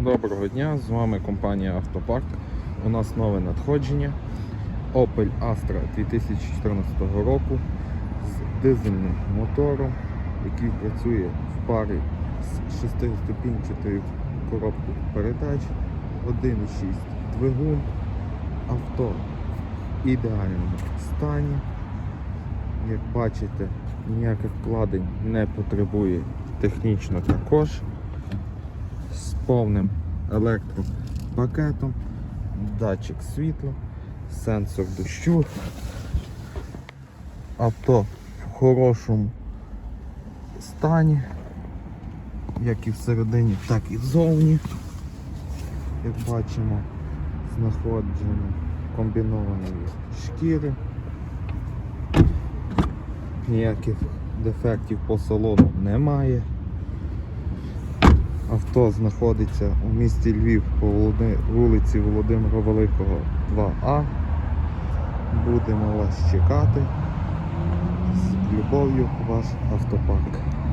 Доброго дня, з вами компанія Автопарк. У нас нове надходження Opel Astra 2014 року з дизельним мотором, який працює в парі з 6-ступінчатою коробкою передач, 1,6 двигун, авто в ідеальному стані. Як бачите, ніяких вкладень не потребує технічно також повним електропакетом, датчик світла, сенсор дощу. Авто в хорошому стані, як і всередині, так і ззовні. Як бачимо, знаходження комбінованої шкіри. Ніяких дефектів по салону немає. Авто знаходиться у місті Львів по вулиці Володимира Великого 2А. Будемо вас чекати. З любов'ю, ваш автопарк.